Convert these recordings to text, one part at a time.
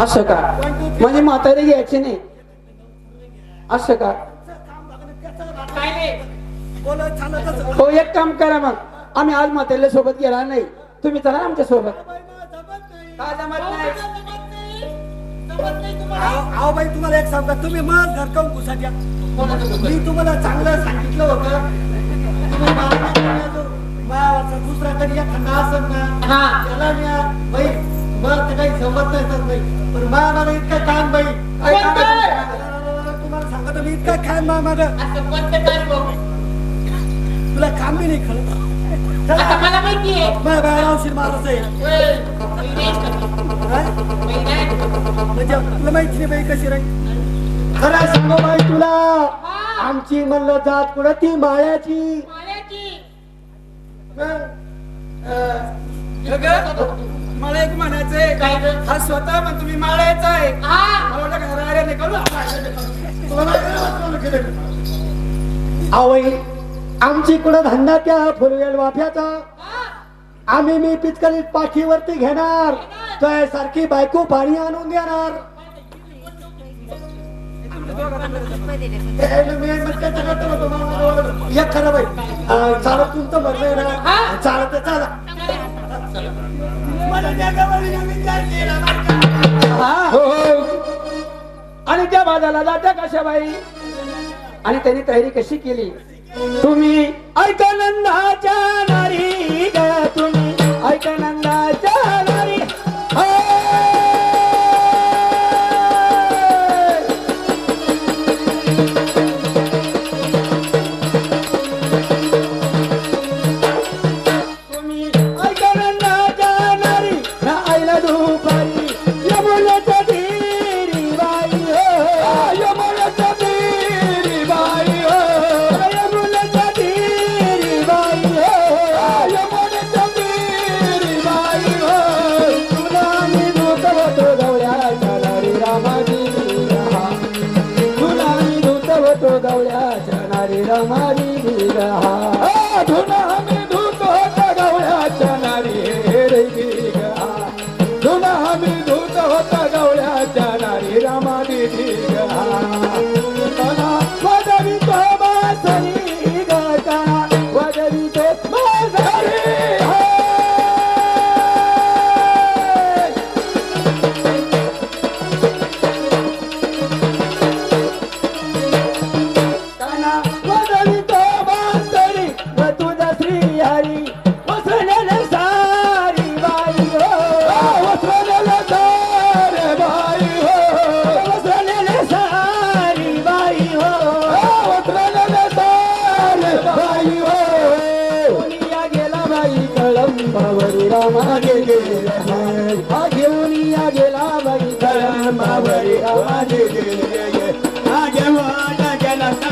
असं का? म्हणजे म्हातारी घ्यायचे नाही. असं का? हो एक काम करा मग. आम्ही आज म्हातारीला सोबत गेला नाही. तुम्ही चला आमच्यासोबत. अहो बाई तुम्हाला एक सांगता. तुम्ही मग घर घुसा द्या मी तुम्हाला चांगलं सांगितलं होतं. मला दुसरा कधी एखादा असेल ना त्याला न्या बाई मग ते काही जमत नाही तर नाही पण मा मला इतकं काम बाई. काय काम आहे तुमचं? तुम्हाला सांगतो मी इतकं काय मा माग. तुला काम बी नाही खरं आता मला औषध मारायचं आहे. काय? म्हणजे तुला माहिती नाही बाई कशी राहील? खरं सांगू बाई तुला आमची म्हणलं जात कुठं ती माळ्याची. मला एक म्हणायचंय ग? हा स्वतः पण तुम्ही माळायचा आहे. हा. मला घराऱ्या करू आवई आमची कुठं धंदा त्या फुलवेल वाफ्याचा आम्ही मी पिचकरीत पाठीवरती घेणार. तर सारखी बायको पाणी आणून देणार. एक खरं बाई चालत तुमचं म्हणणं आहे ना चालत आणि त्या बाजाला जात्या कशा बाई आणि त्यांनी तयारी कशी केली? तुम्ही ऐका नंदाच्या नारी रामाजी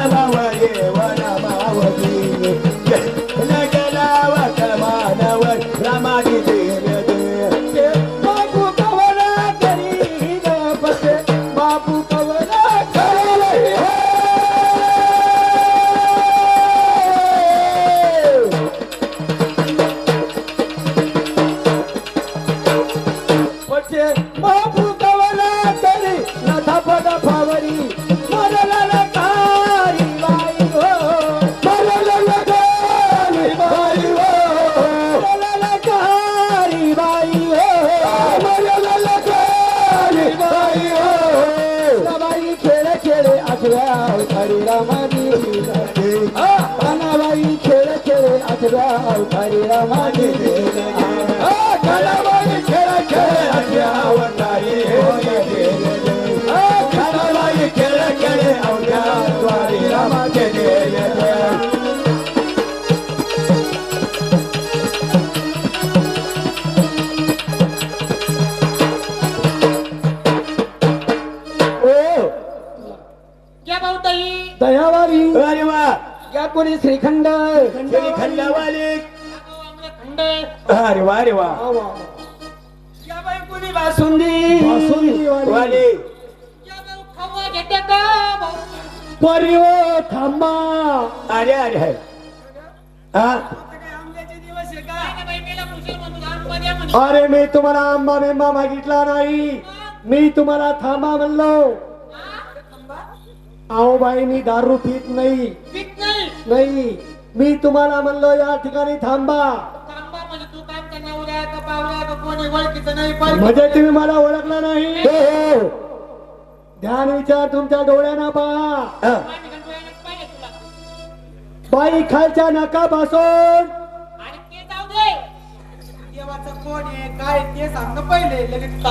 गेला कळंबावरी अवतारी रामाजी. कानाबाई खेळ खेळे आठव्या अवतारी रामाजी. कानाबाई खेळ खेळे आठव्या कोणी श्रीखंड? खंड अरे वा रे वा. कोणी बासुंदी वाले. घेते का थांबा. अरे अरे हा? अरे मी तुम्हाला आंबा बिंबा मागितला नाही. मी तुम्हाला थांबा म्हणलो. अहो बाई मी दारू पित नाही. नाही मी तुम्हाला म्हणलो या ठिकाणी थांबा. थांबा म्हणजे तू काय का नवऱ्या का पावऱ्या का कोणी ओळखीचं नाही पाहिजे म्हणजे तुम्ही मला ओळखला नाही? हो. ध्यान विचार तुमच्या डोळ्यांना पहा. हा. तुला. बाई खालच्या नकापासून. आणि ते जाऊ दे. देवाचं कोण आहे काय ते सांग पहिले. लगेच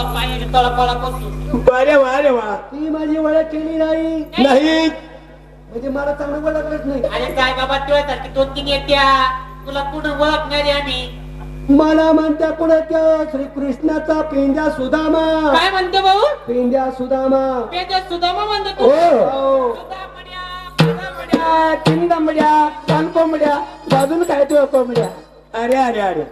अरे वा अरे वा. ती माझी ओळख केली नाही. नाही. म्हणजे मला चांगलं ओळखलंच नाही. अरे काय बाबा तुझ्यासारखी दोन तीन येत्या. तुला कुठं ओळखणारे आम्ही? मला म्हणत्या पुढे त्या श्रीकृष्णाचा पेंजा सुदामा. काय म्हणतो भाऊ? पेंजा सुदामा. पेद्या सुदामा म्हणतो तू? हो. तीन दमड्या कान कोंबड्या बाजून काय तू कोंबड्या? अरे अरे अरे.